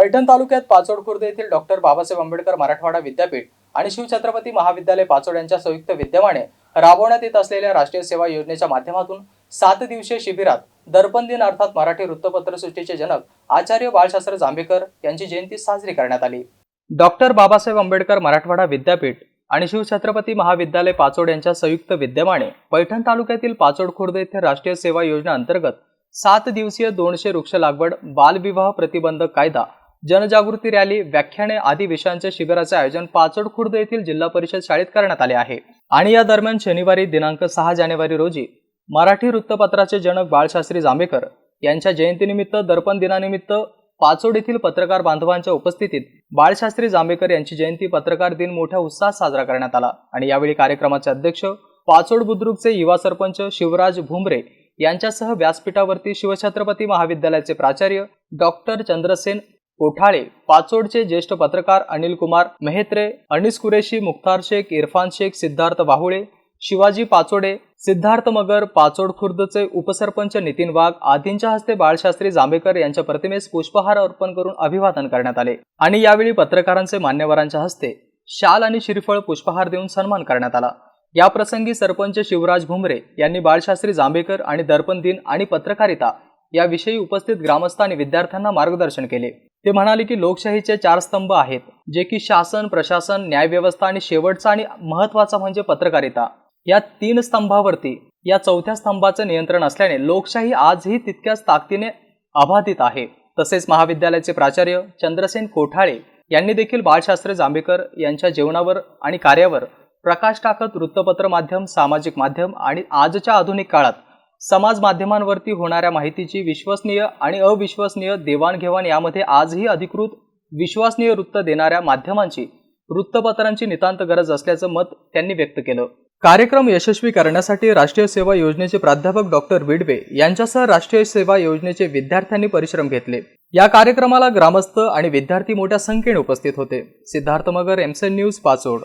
पैठण तालुक्यात पाचोड खुर्द येथील डॉक्टर बाबासाहेब आंबेडकर मराठवाडा विद्यापीठ आणि शिवछत्रपती महाविद्यालय पाचोड यांच्या संयुक्त विद्यमाने राबवण्यात येत असलेल्या राष्ट्रीय सेवा योजनेच्या माध्यमातून सात दिवसीय शिबिरात दर्पण दिन अर्थात मराठी वृत्तपत्र सृष्टीचे जनक आचार्य बाळशास्त्र जांभेकर यांची जयंती साजरी करण्यात आली. डॉक्टर बाबासाहेब आंबेडकर मराठवाडा विद्यापीठ आणि शिवछत्रपती महाविद्यालय पाचोड यांच्या संयुक्त विद्यमाने पैठण तालुक्यातील पाचोड खुर्द येथे राष्ट्रीय सेवा योजना अंतर्गत सात दिवसीय दोनशे वृक्ष लागवड बालविवाह प्रतिबंधक कायदा जनजागृती रॅली व्याख्याने आदी विषयांच्या शिबिराचे आयोजन पाचोड खुर्द येथील जिल्हा परिषद शाळेत करण्यात आले आहे. आणि या दरम्यान शनिवारी दिनांक सहा जानेवारी रोजी मराठी वृत्तपत्राचे जनक बाळशास्त्री जांभेकर यांच्या जयंतीनिमित्त दर्पण दिनानिमित्त पाचोड येथील पत्रकार बांधवांच्या उपस्थितीत बाळशास्त्री जांभेकर यांची जयंती पत्रकार दिन मोठ्या उत्साहात साजरा करण्यात आला. आणि यावेळी कार्यक्रमाचे अध्यक्ष पाचोड बुद्रुकचे युवा सरपंच शिवराज भुमरे यांच्यासह व्यासपीठावरती शिवछत्रपती महाविद्यालयाचे प्राचार्य डॉक्टर चंद्रसेन कोठाळे पाचोडचे ज्येष्ठ पत्रकार अनिल कुमार मेहत्रे अनिस कुरेशी मुख्तार शेख इरफान शेख सिद्धार्थ बाहुळे शिवाजी पाचोडे सिद्धार्थ मगर पाचोड खुर्दचे उपसरपंच नितीन वाघ आदींच्या हस्ते बाळशास्त्री जांभेकर यांच्या प्रतिमेस पुष्पहार अर्पण करून अभिवादन करण्यात आले. आणि यावेळी पत्रकारांचे मान्यवरांच्या हस्ते शाल आणि श्रीफळ पुष्पहार देऊन सन्मान करण्यात आला. या प्रसंगी सरपंच शिवराज भुमरे यांनी बाळशास्त्री जांभेकर आणि दर्पण दिन आणि पत्रकारिता याविषयी उपस्थित ग्रामस्थ आणि विद्यार्थ्यांना मार्गदर्शन केले. ते म्हणाले की लोकशाहीचे चार स्तंभ आहेत जे की शासन प्रशासन न्यायव्यवस्था आणि शेवटचा आणि महत्त्वाचा म्हणजे पत्रकारिता. या तीन स्तंभावरती या चौथ्या स्तंभाचं नियंत्रण असल्याने लोकशाही आजही तितक्याच ताकदीने अबाधित आहे. तसेच महाविद्यालयाचे प्राचार्य चंद्रसेन कोठाळे यांनी देखील बाळशास्त्री जांभेकर यांच्या जीवनावर आणि कार्यावर प्रकाश टाकत वृत्तपत्र माध्यम सामाजिक माध्यम आणि आजच्या आधुनिक काळात समाज माध्यमांवरती होणाऱ्या माहितीची विश्वसनीय आणि अविश्वसनीय देवाणघेवाण यामध्ये आजही अधिकृत विश्वसनीय वृत्त देणाऱ्या माध्यमांची वृत्तपत्रांची नितांत गरज असल्याचं मत त्यांनी व्यक्त केलं. कार्यक्रम यशस्वी करण्यासाठी राष्ट्रीय सेवा योजनेचे प्राध्यापक डॉक्टर विडवे यांच्यासह राष्ट्रीय सेवा योजनेचे विद्यार्थ्यांनी परिश्रम घेतले. या कार्यक्रमाला ग्रामस्थ आणि विद्यार्थी मोठ्या संख्येने उपस्थित होते. Siddharth Magar MCN news Pachod.